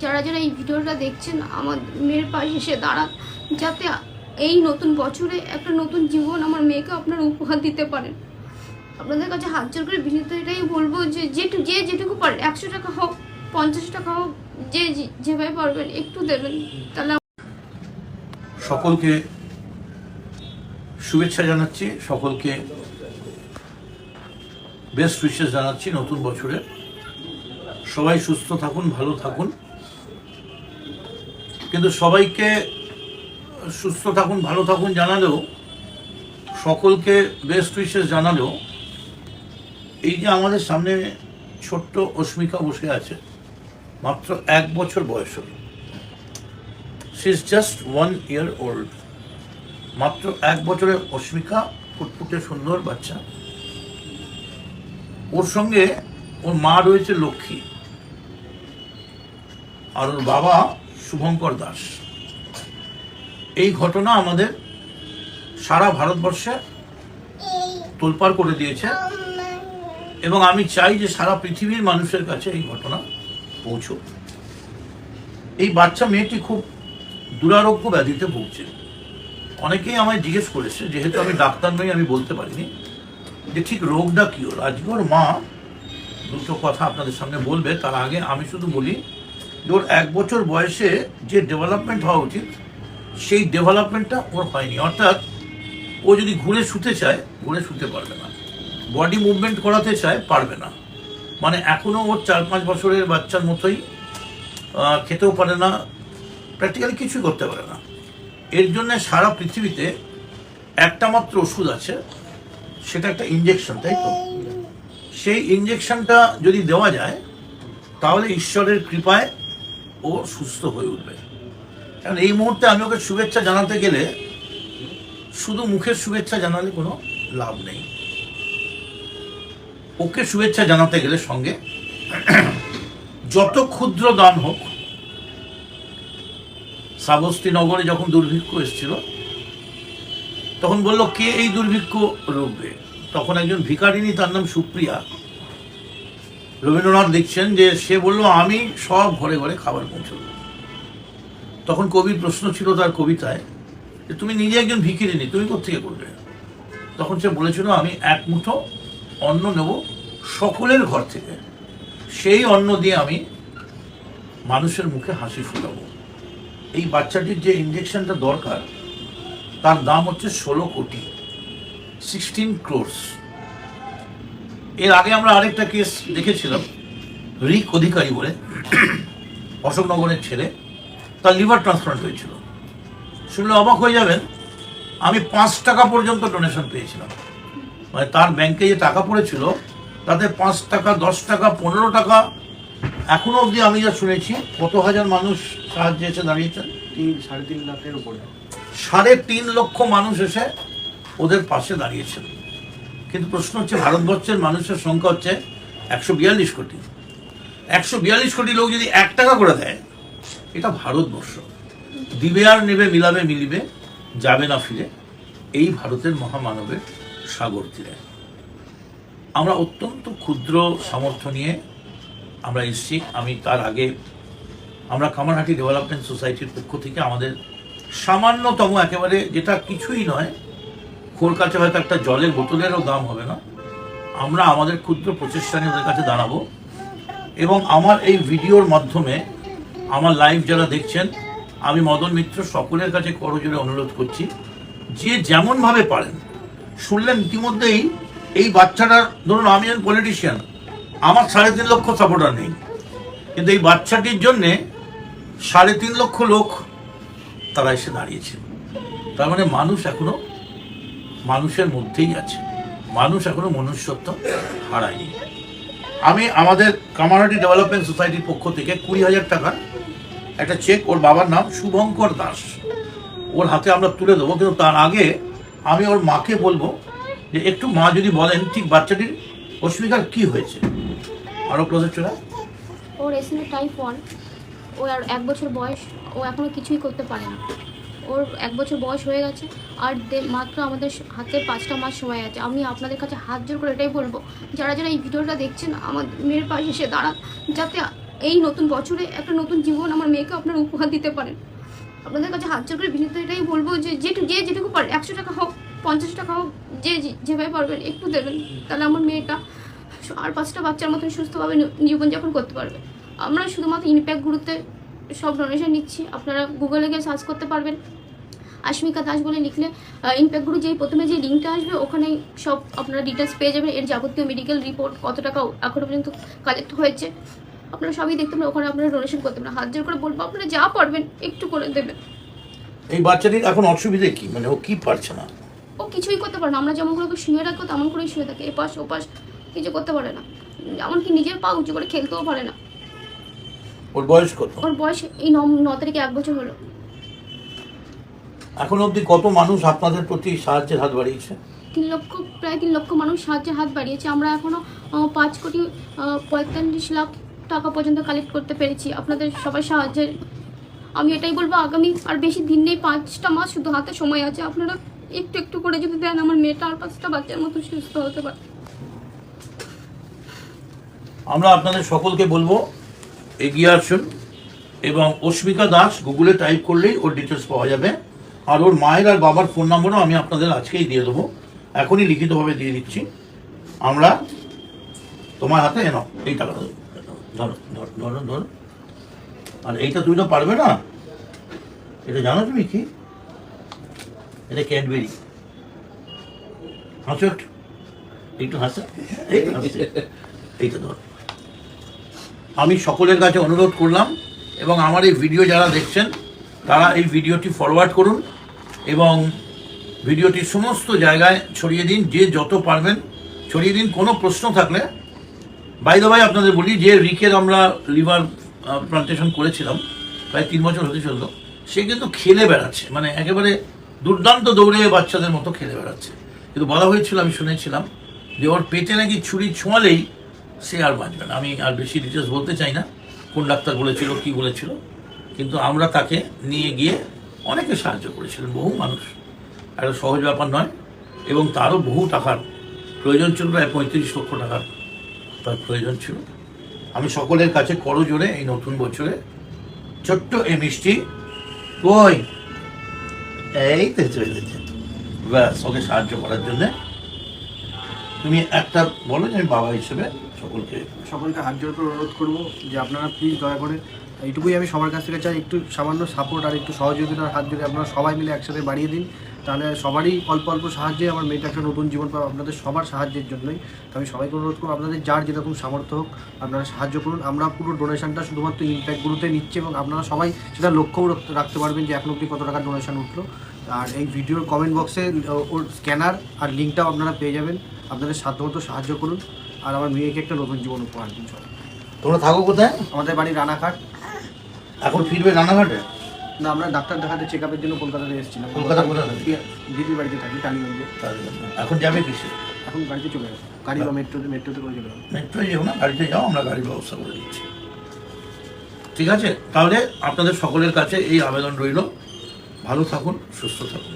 যারা যারা এই ভিডিওটা দেখছেন, আমার মেয়ের পাশে এসে দাঁড়ান, যাতে এই নতুন বছরে একটা নতুন জীবন আমার মেয়েকে আপনারা উপহার দিতে পারেন। আপনাদের কাছে হাত জোর করে বিনীত এটাই বলব যে, যেটু, যে যেটুকু পারেন একশো টাকা হোক, পঞ্চাশ টাকা হোক, যে- যেভাবে পারবেন, একটু দেবেন। তাহলে সকলকে শুভেচ্ছা জানাচ্ছি, সকলকে বেস্ট উইশেস জানাচ্ছি নতুন বছরে। সবাই সুস্থ থাকুন, ভালো থাকুন। কিন্তু সবাইকে সুস্থ থাকুন, ভালো থাকুন জানালেও, সকলকে বেস্ট উইশেস জানালেও, এই যে আমাদের সামনে ছোট্ট অস্মিকা বসে আছে, মাত্র এক বছর বয়স হলো। She is just one year old মাত্র এক বছরের অস্মিকা ফুটফুটে সুন্দর বাচ্চা। ওর সঙ্গে ওর মা রয়েছে লক্ষ্মী। আর ওর বাবা শুভঙ্কর দাস। এই ঘটনা আমাদের সারা ভারতবর্ষে তোলপাড় করে দিয়েছে এবং আমি চাই যে সারা পৃথিবীর মানুষের কাছে এই ঘটনা পৌঁছুক। এই বাচ্চা মেয়েটি খুব দুরারোগ্য ব্যাধিতে ভুগছে। অনেকেই আমায় জিজ্ঞেস করেছে, যেহেতু আমি ডাক্তার নই, আমি বলতে পারিনি, যে ঠিক রোগটা কী ওর আজকে মা দুটো কথা আপনাদের সামনে বলবে, তার আগে আমি শুধু বলি ওর এক বছর বয়সে যে ডেভেলপমেন্ট হওয়া উচিত, সেই ডেভেলপমেন্টটা ওর হয়নি। অর্থাৎ ও যদি ঘুরে শুতে চায়, ঘুরে শুতে পারবে না। বডি মুভমেন্ট করাতে চায়, পারবে না। মানে এখনও ওর চার পাঁচ বছরের বাচ্চার মতোই খেতেও পারে না প্র্যাকটিক্যালি কিছুই করতে পারে না। এর জন্য সারা পৃথিবীতে একটা মাত্র ওষুধ আছে, সেটা একটা ইঞ্জেকশন তাই তো? সেই ইঞ্জেকশনটা যদি দেওয়া যায়, তাহলে ঈশ্বরের কৃপায় ও সুস্থ হয়ে উঠবে। কারণ এই মুহূর্তে আমি ওকে শুভেচ্ছা জানাতে গেলে শুধু মুখের শুভেচ্ছা জানালে কোনো লাভ নেই। ওকে শুভেচ্ছা জানাতে গেলে সঙ্গে যত ক্ষুদ্র দান হোক শ্রাবস্তীনগরে যখন দুর্ভিক্ষ এসেছিল, তখন বলল, কে এই দুর্ভিক্ষ রুখবে তখন একজন ভিকারিনী তার নাম সুপ্রিয়া রবীন্দ্রনাথ লিখছেন যে, সে বলল, আমি সব ঘরে ঘরে খাবার পৌঁছে তখন কবির প্রশ্ন ছিল তার কবিতায় যে, তুমি নিজে একজন ভিকিরিনী তুমি কোথেকে করবে তখন সে বলেছিল, আমি এক মুঠো অন্ন নেব সকলের ঘর থেকে। সেই অন্ন দিয়ে আমি মানুষের মুখে হাসি ফুটাবো। এই বাচ্চাটির যে ইঞ্জেকশনটা দরকার, তার দাম হচ্ছে ষোলো কোটি সিক্সটিন ক্রোর্স এর আগে আমরা আরেকটা কেস দেখেছিলাম রিক অধিকারী বলে অশোকনগরের ছেলে তার লিভার ট্রান্সপ্লান্ট হয়েছিল। শুনলে অবাক হয়ে যাবেন আমি পাঁচ টাকা পর্যন্ত ডোনেশন পেয়েছিলাম। মানে তার ব্যাংকে যে টাকা পড়েছিল তাতে পাঁচ টাকা দশ টাকা পনেরো টাকা এখনও অবধি আমি যা শুনেছি কত হাজার মানুষ সাহায্যে এসে দাঁড়িয়েছেন? তিন সাড়ে তিন লাখের উপরে। সাড়ে তিন লক্ষ মানুষ এসে ওদের পাশে দাঁড়িয়েছেন কিন্তু প্রশ্ন হচ্ছে, ভারতবর্ষের মানুষের সংখ্যা হচ্ছে একশো বিয়াল্লিশ কোটি। একশো বিয়াল্লিশ কোটি লোক যদি এক টাকা করে দেয়, এটা ভারতবর্ষ। দিবে আর নেবে, মিলাবে, মিলিবে, যাবে না ফিরে, এই ভারতের মহামানবের সাগর তীরে। আমরা অত্যন্ত ক্ষুদ্র সামর্থ্য নিয়ে আমরা এসেছি। আমি তার আগে আমরা কামারহাটি ডেভেলপমেন্ট সোসাইটির পক্ষ থেকে আমাদের সামান্যতম একেবারে যেটা কিছুই নয় ওর কাছে হয়তো একটা জলের বোতলেরও দাম হবে না। আমরা আমাদের ক্ষুদ্র প্রচেষ্টা নিয়ে ওদের কাছে দাঁড়াবো। এবং আমার এই ভিডিওর মাধ্যমে আমার লাইভ যারা দেখছেন, আমি মদন মিত্র সকলের কাছে করজোরে অনুরোধ করছি, যে যেমনভাবে পারেন, শুনলেন ইতিমধ্যেই এই বাচ্চাটার ধরুন আমি একজন পলিটিশিয়ান আমার সাড়ে তিন লক্ষ সাপোর্টার নেই। কিন্তু এই বাচ্চাটির জন্যে সাড়ে তিন লক্ষ লোক তারা এসে দাঁড়িয়েছে। তার মানে মানুষ এখনও মানুষের মধ্যেই আছে। মানুষ এখনও মনুষ্যত্ব হারায়নি। আমি আমাদের কামারহাটি ডেভেলপমেন্ট সোসাইটির পক্ষ থেকে কুড়ি হাজার টাকা একটা চেক ওর বাবার নাম শুভঙ্কর দাস। ওর হাতে আমরা তুলে দেবো, কিন্তু তার আগে আমি ওর মাকে বলব যে একটু মা যদি বলেন, ঠিক বাচ্চাটির অস্মিকার কি হয়েছে? আরও ক্লোজে চলে। ওর টাইপ ওয়ান ও আর এক বছর বয়স, ও এখনও কিছুই করতে পারে না। ওর এক বছর বয়স হয়ে গেছে, আর মাত্র আমাদের হাতে পাঁচটা মাস সময় আছে। আমি আপনাদের কাছে হাত জোর করে এটাই বলব, যারা যারা এই ভিডিওটা দেখছেন, আমার মেয়ের পাশে এসে দাঁড়ান, যাতে এই নতুন বছরে একটা নতুন জীবন আমার মেয়েকে আপনারা উপহার দিতে পারেন। আপনাদের কাছে হাত জোর করে বিনীত এটাই বলব যে, যেটু যে যেটুকু পারে, একশো টাকা হোক, পঞ্চাশ টাকা হোক, যে যে- যেভাবে পারবেন, একটু দেবেন, তাহলে আমার মেয়েটা আর পাঁচটা বাচ্চার মতন সুস্থভাবে জীবনযাপন করতে পারবে। আমরা শুধুমাত্র ইনপ্যাক্ট গ্রুপে সব ডোনেশন নিচ্ছি, আপনারা গুগলে গিয়ে সার্চ করতে পারবেন। আশমিকা দাস বলে লিখলে ইনপ্যাক্ট গ্রুপ যেই প্রথমে যে লিঙ্কটা আসবে ওখানে সব আপনারা ডিটেলস পেয়ে যাবেন। এর যাবতীয় মেডিকেল রিপোর্ট কত টাকা এখনও পর্যন্ত কালেক্ট হয়েছে আপনারা সবই দেখতে পারেন। ওখানে আপনারা ডোনেশন করতে পারেন। হাত জোর করে বলব আপনারা যা পারবেন একটু করে দেবেন। এই বাচ্চাটির এখন অসুবিধে কি? মানে ও কি পারছে না? ও কিছুই করতে পারে না। আমরা যেমন করে শুয়ে রাখব তেমন করেই শুয়ে থাকে। এপাশ ওপাশ কিছু করতে পারে না। এমনকি নিজের পা উঁচু করে খেলতেও পারে না। ওর বয়স কত? ওর বয়স এই ন তারিখে এক বছর হলো। এখন অবধি কত মানুষ আপনাদের প্রতি সাহায্যের হাত বাড়িয়েছে? তিন লক্ষ প্রায় তিন লক্ষ মানুষ সাহায্যের হাত বাড়িয়েছে। আমরা এখনও আহ, পাঁচ কোটি পঁয়তাল্লিশ লাখ টাকা পর্যন্ত কালেক্ট করতে পেরেছি। আপনাদের সবাই সাহায্যের আমি এটাই বলব আগামী আর বেশি দিন নেই পাঁচটা মাস শুধু হাতে সময় আছে। আপনারা একটু একটু করে যদি দেন আমার মেয়েটা আর পাঁচটা বাচ্চার মতো সুস্থ হতে পারে। আমরা আপনাদের সকলকে বলব এগিয়ে আসুন এবং অস্মিকা দাস গুগলে টাইপ করলেই ওর ডিটেলস পাওয়া যাবে। আর ওর মায়ের আর বাবার ফোন নম্বরও আমি আপনাদের আজকেই দিয়ে দেবো। এখনই লিখিতভাবে দিয়ে দিচ্ছি। আমরা তোমার হাতে এনো এই টাকাটা ধরো ধরো ধরো ধরো। আর এইটা তুমি তো পারবে না। এটা জানো তুমি কি? এটা ক্যাডবেরি। হাসো একটু। একটু হাসো। এইটা ধরো। আমি সকলের কাছে অনুরোধ করলাম এবং আমার এই ভিডিও যারা দেখছেন, তারা এই ভিডিওটি ফরওয়ার্ড করুন। এবং ভিডিওটি সমস্ত জায়গায় ছড়িয়ে দিন, যে যত পারবেন। ছড়িয়ে দিন, কোনো প্রশ্ন থাকলে। বাইদা ভাই আপনাদের বলি যে রিকের আমরা লিভার প্লান্টেশন করেছিলাম, প্রায় তিন বছর হতে চলল। সে কিন্তু খেলে বেড়াচ্ছে। মানে একেবারে দুর্দান্ত দৌড়ে বাচ্চাদের মতো খেলে বেড়াচ্ছে। কিন্তু বলা হয়েছিল, আমি শুনেছিলাম, যে ওর পেটে নাকি ছুরি ছোঁয়ালেই সে আর বাঁচবে না। আমি আর বেশি ডিটেলস বলতে চাই না, কোন ডাক্তার বলেছিল, কি বলেছিল। কিন্তু আমরা তাকে নিয়ে গিয়ে অনেকে সাহায্য করেছিলেন, বহু মানুষ। একটা সহজ ব্যাপার নয়, এবং তারও বহু টাকার প্রয়োজন ছিল, প্রায় পঁয়ত্রিশ লক্ষ টাকার তার প্রয়োজন ছিল। আমি সকলের কাছে করো জোরে এই নতুন বছরে ছোট্ট এই মিষ্টি কই? এই তো চলেছে ব্যাস, ওকে সাহায্য করার জন্যে। তুমি একটা বলো যে আমি বাবা হিসেবে সকলকে। সকলকে হাত জোর করে অনুরোধ করব যে আপনারা প্লিজ দয়া করে এইটুকুই আমি সবার কাছ থেকে চাই, একটু সামান্য সাপোর্ট আর একটু সহযোগিতার হাত যদি আপনারা সবাই মিলে একসাথে বাড়িয়ে দিন। তাহলে সবারই অল্প অল্প সাহায্যে আমার মেয়েটা একটা নতুন জীবন পাবে, আপনাদের সবার সাহায্যের জন্যই। তো আমি সবাইকে অনুরোধ করব, আপনাদের যার যেরকম সামর্থ্য হোক, আপনারা সাহায্য করুন। আমরা পুরো ডোনেশনটা শুধুমাত্র ইম্প্যাক্টগুলোতে নিচ্ছি এবং আপনারা সবাই সেটা লক্ষ্যও রাখতে- পারবেন যে এখন অবধি কত টাকা ডোনেশন উঠল। আর এই ভিডিওর কমেন্ট বক্সে ওর স্ক্যানার আর লিঙ্কটাও আপনারা পেয়ে যাবেন। আপনাদের সাধ্যমতো সাহায্য করুন। আর আমার মেয়েকে একটা নতুন জীবন উপহার দিন সবাই। তোমরা থাকো কোথায়? আমাদের বাড়ি রানাঘাট। এখন ফিরবে রানাঘাটে? না আমরা ডাক্তার দেখাতে চেক আপের জন্য কলকাতাতে এসেছিলাম। কলকাতা কোথায়? দিদির বাড়িতে থাকি টালিগঞ্জে। এখন যাবে কিসে? এখন গাড়িতে চলে যাব। গাড়ি বা মেট্রোতে মেট্রোতে করে চলে যাব। মেট্রোয় যেও না গাড়িতে যাও আমরা গাড়ির ব্যবস্থা করে দিচ্ছি। ঠিক আছে? তাহলে আপনাদের সকলের কাছে এই আবেদন রইল। ভালো থাকুন সুস্থ থাকুন।